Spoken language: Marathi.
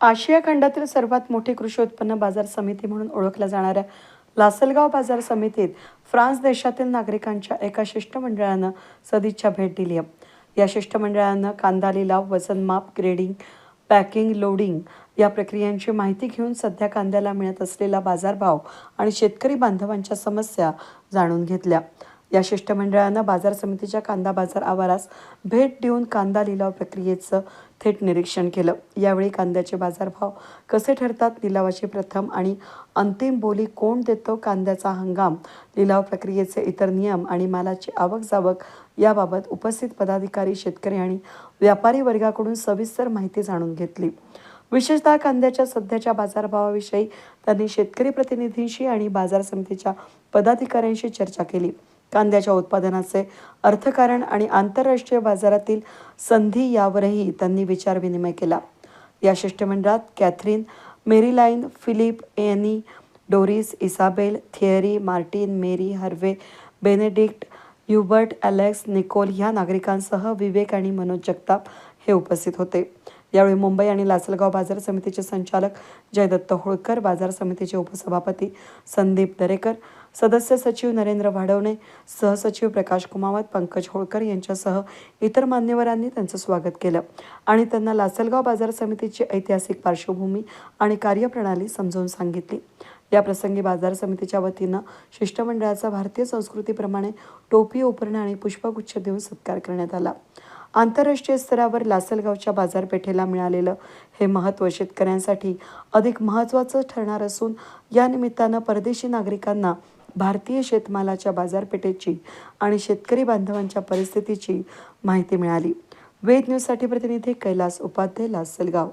आशिया खंडातील सर्वात मोठी कृषी उत्पन्न बाजार समिती म्हणून ओळखल्या जाणाऱ्या लासलगाव बाजार समितीत फ्रान्स देशातील नागरिकांच्या एका शिष्टमंडळानं सदिच्छा भेट दिली आहे. या शिष्टमंडळानं कांदा लिलाव वजनमाप ग्रेडिंग पॅकिंग लोडिंग या प्रक्रियांची माहिती घेऊन सध्या कांद्याला मिळत असलेला बाजारभाव आणि शेतकरी बांधवांच्या समस्या जाणून घेतल्या. या शिष्टमंडळानं बाजार समितीच्या कांदा बाजार आवारास भेट देऊन कांदा लिलाव प्रक्रियेचं थेट निरीक्षण केलं. यावेळी कांद्याचे बाजारभाव कसे ठरतात लिलावाची प्रथम आणि अंतिम बोली कोण देतो कांद्याचा हंगाम लिलाव प्रक्रियेचे इतर नियम आणि मालाची आवक जावक याबाबत उपस्थित पदाधिकारी शेतकरी आणि व्यापारी वर्गाकडून सविस्तर माहिती जाणून घेतली. विशेषतः कांद्याच्या सध्याच्या बाजारभावाविषयी त्यांनी शेतकरी प्रतिनिधींशी आणि बाजार समितीच्या पदाधिकाऱ्यांशी चर्चा केली. कांद्याच्या उत्पादनाचे अर्थकारण आणि आंतरराष्ट्रीय बाजारातील संधी यावरही त्यांनी विचारविनिमय केला. या शिष्टमंडळात Catherine Maryline Philip Annie Doris Isabelle Thierry Martin Marie Herve Benedict Hubert Alex Nicole ह्या नागरिकांसह विवेक आणि मनोज जगताप हे उपस्थित होते. यावेळी मुंबई आणि लासलगाव बाजार समितीचे संचालक जयदत्त होळकर बाजार समितीचे उपसभापती संदीप दरेकर सदस्य सचिव नरेंद्र वाढवणे सहसचिव प्रकाश कुमावत पंकज होळकर यांच्यासह इतर मान्यवरांनी त्यांचं स्वागत केलं आणि त्यांना लासलगाव बाजार समितीची ऐतिहासिक पार्श्वभूमी आणि कार्यप्रणाली समजावून सांगितली. या प्रसंगी बाजार समितीच्या वतीनं शिष्टमंडळाचा भारतीय संस्कृतीप्रमाणे टोपी उपरणं आणि पुष्पगुच्छ देऊन सत्कार करण्यात आला. आंतरराष्ट्रीय स्तरावर लासलगावच्या बाजारपेठेला मिळालेलं हे महत्त्व शेतकऱ्यांसाठी अधिक महत्त्वाचं ठरणार असून या निमित्तानं परदेशी नागरिकांना भारतीय शेतमालाच्या बाजारपेठेची आणि शेतकरी बांधवांच्या परिस्थितीची माहिती मिळाली. वेद न्यूजसाठी प्रतिनिधी कैलास उपाध्याय लासलगाव.